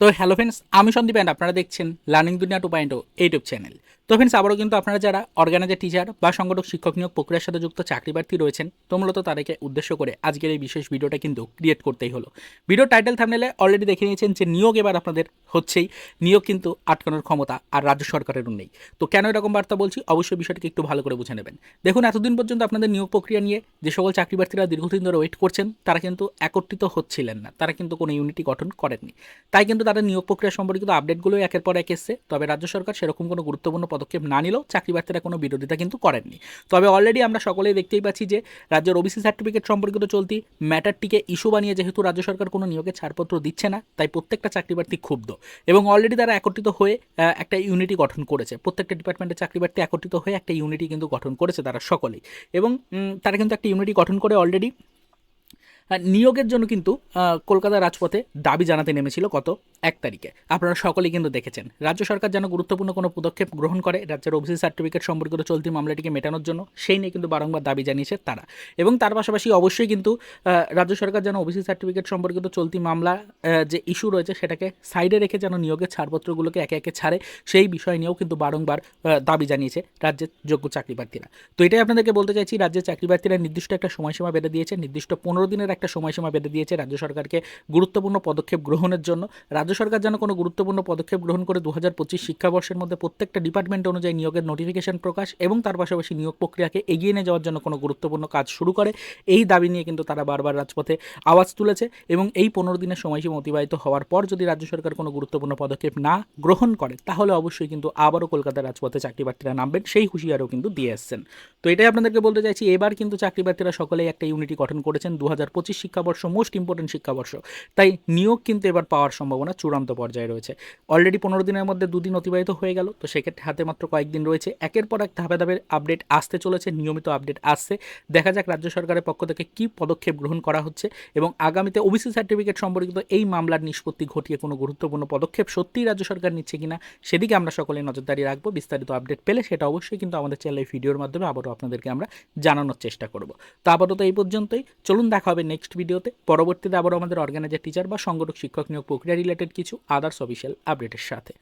তো hello friends আমি Sandeep and আপনারা দেখছেন learning Duniya two point YouTube channel তো ফ্রেন্ডস আবারও কিন্তু আপনারা যারা অর্গানাইজার টিচার বা সংগঠক, শিক্ষক নিয়োগ প্রক্রিয়ার সাথে যুক্ত চাকরি প্রার্থী রয়েছেন, তো মূলত তাদেরকে উদ্দেশ্য করে আজকের এই বিশেষ ভিডিওটা কিন্তু ক্রিয়েট করতেই হলো। ভিডিও টাইটেল থামনেলে অলরেডি দেখে নিয়েছেন যে নিয়োগ এবার আপনাদের হচ্ছেই। নিয়োগ কিন্তু আটকানোর ক্ষমতা আর রাজ্য সরকারেরও নেই। তো কেন এরকম বার্তা বলছি? অবশ্যই বিষয়টিকে একটু ভালো করে বুঝে নেবেন। দেখুন, এতদিন পর্যন্ত আপনাদের নিয়োগ প্রক্রিয়া নিয়ে যে সকল চাকরি প্রার্থীরা দীর্ঘদিন ধরে ওয়েট করছেন, তারা কিন্তু একত্রিত হচ্ছিলেন না। তারা কিন্তু কোনো ইউনিটি গঠন করেননি। তাই কিন্তু তাদের নিয়োগ প্রক্রিয়া সম্পর্কিত আপডেটগুলো একের পর এক এসছে। তবে রাজ্য সরকার সেরকম কোনো গুরুত্বপূর্ণ পদক্ষেপ না নিলেও চাকরি প্রার্থীরা কোনো বিরোধিতা কিন্তু করেননি। তবে অলরেডি আমরা সকলেই দেখতেই পাচ্ছি যে রাজ্যের ওবিসি সার্টিফিকেট সম্পর্কিত চলতি ম্যাটারটিকে ইস্যু বানিয়ে যেহেতু রাজ্য সরকার কোনো নিয়োগের ছাড়পত্র দিচ্ছে না, তাই প্রত্যেকটা চাকরি প্রার্থী ক্ষুব্ধ। এবং অলরেডি তারা একত্রিত হয়ে একটা ইউনিটি গঠন করেছে। প্রত্যেকটা ডিপার্টমেন্টের চাকরি প্রার্থী একত্রিত হয়ে একটা ইউনিটি কিন্তু গঠন করেছে তারা সকলেই। এবং তারা কিন্তু একটা ইউনিটি গঠন করে অলরেডি নিয়োগের জন্য কিন্তু কলকাতা রাজপথে দাবি জানাতে নেমেছিল কত এক তারিখে। আপনারা সকলেই কিন্তু দেখেছেন। রাজ্য সরকার যেন গুরুত্বপূর্ণ কোনো পদক্ষেপ গ্রহণ করে, রাজ্যের ওবিসি সার্টিফিকেট সম্পর্কিত চলতি মামলাটিকে মেটানোর জন্য, সেই নিয়ে কিন্তু বারংবার দাবি জানিয়েছে তারা। এবং তার পাশাপাশি অবশ্যই কিন্তু রাজ্য সরকার যেন ওবিসি সার্টিফিকেট সম্পর্কিত চলতি মামলা যে ইস্যু রয়েছে সেটাকে সাইডে রেখে যেন নিয়োগের ছাড়পত্রগুলোকে একে একে ছাড়ে, সেই বিষয় নিয়েও কিন্তু বারংবার দাবি জানিয়েছে রাজ্যের যোগ্য চাকরি প্রার্থীরা তো এটাই আপনাদেরকে বলতে চাইছি, রাজ্যের চাকরি প্রার্থীরা নির্দিষ্ট একটা সময়সীমা বেঁধে দিয়েছে, নির্দিষ্ট পনেরো দিনের একটা সময়সীমা বেঁধে দিয়েছে রাজ্য সরকারকে গুরুত্বপূর্ণ পদক্ষেপ গ্রহণের জন্য। রাজ্য সরকার যেন কোনো গুরুত্বপূর্ণ পদক্ষেপ গ্রহণ করে দু হাজার পঁচিশ শিক্ষাবর্ষের মধ্যে প্রত্যেকটা ডিপার্টমেন্ট অনুযায়ী নিয়োগের নোটিফিকেশন প্রকাশ এবং তার পাশাপাশি নিয়োগ প্রক্রিয়াকে এগিয়ে নিয়ে যাওয়ার জন্য কোনো গুরুত্বপূর্ণ কাজ শুরু করে, এই দাবি নিয়ে কিন্তু তারা বারবার রাজপথে আওয়াজ তুলেছে এবং এই পনেরো দিনের সময়সীমা অতিবাহিত হওয়ার পর যদি রাজ্য সরকার কোনো গুরুত্বপূর্ণ পদক্ষেপ না গ্রহণ করে, তাহলে অবশ্যই কিন্তু আবারও কলকাতার রাজপথে চাকরি প্রার্থীরা নামবেন, সেই হুঁশিয়ারও কিন্তু দিয়ে এসছেন। তো এটাই আপনাদেরকে বলতে চাইছি, এবার কিন্তু চাকরি প্রার্থীরা সকলেই একটা ইউনিটি গঠন করেছেন দু পঁচিশ পঁচিশ শিক্ষাবর্ষ মোস্ট ইম্পর্টেন্ট শিক্ষাবর্ষ। তাই নিয়োগ কিন্তু এবার পাওয়ার সম্ভাবনা চূড়ান্ত পর্যায়ে রয়েছে। অলরেডি পনেরো দিনের মধ্যে দুদিন অতিবাহিত হয়ে গেল, তো সেক্ষেত্রে হাতে মাত্র কয়েকদিন রয়েছে। একের পর এক ধাপে ধাপে আপডেট আসতে চলেছে, নিয়মিত আপডেট আসছে। দেখা যাক রাজ্য সরকারের পক্ষ থেকে কী পদক্ষেপ গ্রহণ করা হচ্ছে এবং আগামীতে ওবিসি সার্টিফিকেট সম্পর্কিত এই মামলার নিষ্পত্তি ঘটিয়ে কোনো গুরুত্বপূর্ণ পদক্ষেপ সত্যিই রাজ্য সরকার নিচ্ছে কিনা, সেদিকে আমরা সকলে নজরদারি রাখব। বিস্তারিত আপডেট পেলে সেটা অবশ্যই কিন্তু আমাদের চ্যানেলের ভিডিওর মাধ্যমে আবারও আপনাদেরকে আমরা জানানোর চেষ্টা করব। তো আপাতত এই পর্যন্তই, চলুন দেখা হবে নেক্সট ভিডিওতে পরবর্তীতে আবারও আমাদের অর্গানাইজার টিচার বা সংগঠক শিক্ষক নিয়োগ প্রক্রিয়া রিলেটেড কিছু আদার্স অফিসিয়াল আপডেটের সাথে।